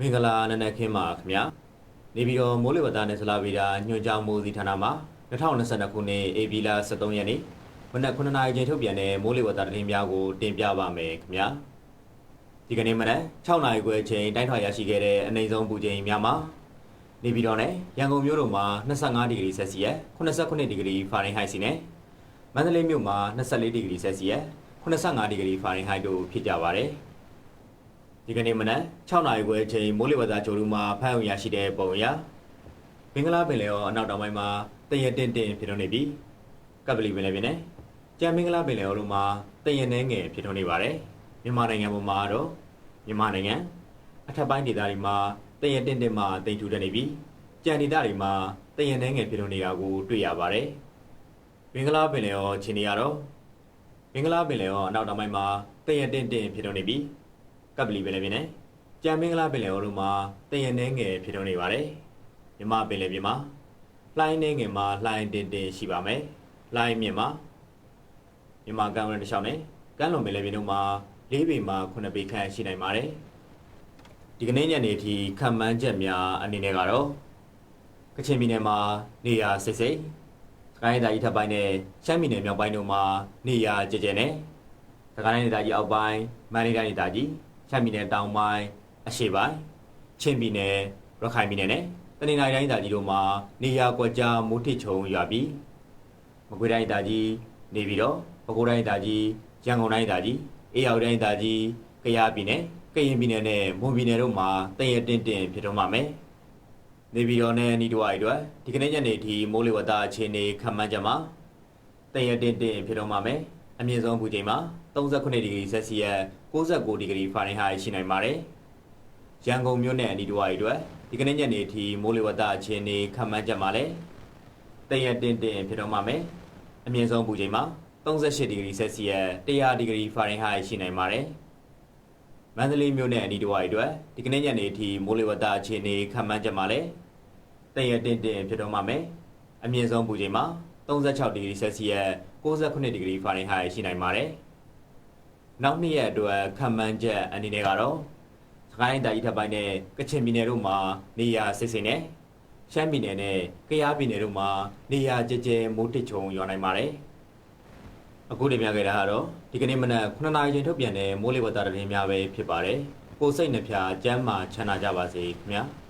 မင်္ဂလာနံနက်ခင်းပါခင်ဗျာနေပြည်တော်မိုးလေဝသနဲ့ဇလာဗီတာညွှန်ကြားမှုစီဌာနမှာ2022ခုနှစ်ဧပြီလ23ရက်နေ့မနက်9:00နာရီချိန်ထုတ်ပြန်တဲ့မိုးလေဝသသတင်းများကိုတင်ပြပါမယ်ခင်ဗျာဒီကနေ့မနက်6:00နာရီခွဲချိန်တိုင်းထွာရရှိခဲ့တဲ့အနိုင်ဆုံးပူချိန်များမှာနေပြည်တော်နဲ့ရန်ကုန်မြို့တို့မှာ25ဒီဂရီဆက်စီယပ်89ဒီဂရီဖာရင်ဟိုက်စီနဲ့မန္တလေးမြို့မှာ24ဒီဂရီဆက်စီယပ်85ဒီဂရီဖာရင်ဟိုက်တို့ဖြစ်ကြပါတယ် ဒီကနေ့မနက်6နာရီခွဲချိန်မိုးလေဝသကြိုးလူမှာဖမ်းဝရရှိတဲ့ပုံအရမင်္ဂလာပင်လယ်ရောအနောက်တောင်ပိုင်းမှာတရတင့်တင့်ဖြစ်ထွန်းနေပြီးကပ်ပလီပင်လယ်ပြင်နဲ့ကြံမင်္ဂလာပင်လယ်ရောတို့မှာတရနှဲငယ်ဖြစ်ထွန်းနေပါတယ်မြန်မာနိုင်ငံပေါ်မှာတော့မြန်မာနိုင်ငံအထက်ပိုင်းဒေသတွေမှာတရတင့်တင့်မှာတိမ်ထူတဲ့နေပြီးကြံဒေသတွေမှာတရနှဲငယ်ဖြစ်ထွန်းနေတာကိုတွေ့ရပါတယ်မင်္ဂလာပင်လယ်ရောခြေနေရတော့မင်္ဂလာပင်လယ်ရောအနောက်တောင်ပိုင်းမှာတရတင့်တင့်ဖြစ်ထွန်းနေပြီး ကပ်ပလီပင်လယ်ပြင်နဲ့ကြံမင်္ဂလာပင်လယ်အော်တို့မှာတရနှဲငယ်ဖြစ်ထွန်းနေပါတယ်မြမပင်လယ်ပြင်မှာလှိုင်းနှဲငယ်မှာလှိုင်းတင်တင်ရှိပါမယ်လှိုင်းမြင့်မှာမြမကမ်းဝရတစ်လျှောက်နဲ့ကမ်းလွန်ပင်လယ်ပြင်တို့မှာ၄ပေမှ9ပေခန့်ရှိနိုင်ပါတယ်ဒီကနေ့ညနေထိခံမှန်းချက်များအနေနဲ့ကတော့ကချင်ပြည်နယ်မှာနေရာစိတ်စိတ်စကိုင်းတိုင်းထပ်ပိုင်းနဲ့ရှမ်းပြည်နယ်မြောက်ပိုင်းတို့မှာနေရာကျကျနဲ့စကိုင်းတိုင်းဒေသကြီးအောက်ပိုင်းမန္တလေးတိုင်းဒေသကြီး ရှမ်းပြည်နယ်တောင်ပိုင်းအရှေ့ပိုင်းချင်းပြည်နယ်ရခိုင်ပြည်နယ်နဲ့တနင်္သာရီတိုင်းဒေသကြီးတို့မှာနေရာကွက်ကြားမိုးထစ်ချုံရွာပြီးမကွေးတိုင်းဒေသကြီးနေပြီးတော့ပဲခူးတိုင်းဒေသကြီးရန်ကုန်တိုင်းဒေသကြီးအေရဝတီတိုင်းဒေသကြီးကယားပြည်နယ်ကရင်ပြည်နယ်နဲ့မွန်ပြည်နယ်တို့မှာတရတင်တင်ဖြစ်တော့မှာမယ်နေပြည်တော်နဲ့နီတဝိုင်တို့ဒီကနေ့ညနေထိမိုးလေဝသအခြေအနေခန့်မှန်းကြမှာတရတင်တင်ဖြစ်တော့မှာမယ် အမြင့်ဆုံးပူချိန်မှာ39ဒီဂရီဆက်စီယပ်69ဒီဂရီဖာရင်ဟိုက်ရှိနိုင်ပါတယ်။ရန်ကုန်မြို့နယ်အနီးတစ်ဝိုက်အတွက်ဒီကနေ့ညနေအထိမိုးလေဝသအခြေအနေခန့်မှန်းချက်မှာလည်းတရက်တင်တင်ဖြစ်တော့မှာမယ်။အမြင့်ဆုံးပူချိန်မှာ38ဒီဂရီဆက်စီယပ်100ဒီဂရီဖာရင်ဟိုက်ရှိနိုင်ပါတယ်။မန္တလေးမြို့နယ်အနီးတစ်ဝိုက်အတွက်ဒီကနေ့ညနေအထိမိုးလေဝသအခြေအနေခန့်မှန်းချက်မှာလည်းတရက်တင်တင်ဖြစ်တော့မှာမယ်။အမြင့်ဆုံးပူချိန်မှာ 36ဒီဂရီဆက်စီယပ်69ဒီဂရီဖာရင်ဟိုက်ရှိနိုင်ပါတယ်။နောက်နှစ်ရက်အတွက်ခံမှန်းချက်အနေနဲ့ကတော့စကိုင်းတိုင်းထပ်ပိုင်းနဲ့ကချင်ပြည်နယ်တို့မှာနေရာစိတ်စိတ်နဲ့ရှမ်းပြည်နယ်နဲ့ကယားပြည်နယ်တို့မှာနေရာကျကျမိုးတစ်ချုံရွာနိုင်ပါတယ်။အခုတင်ပြခဲ့တာကတော့ဒီကနေ့မနက်9နာရီချိန်ထုတ်ပြန်တဲ့မိုးလေဝသသတင်းများပဲဖြစ်ပါတယ်။ကိုယ်စိတ်နှဖျားကျမ်းမာချမ်းသာကြပါစေခင်ဗျာ။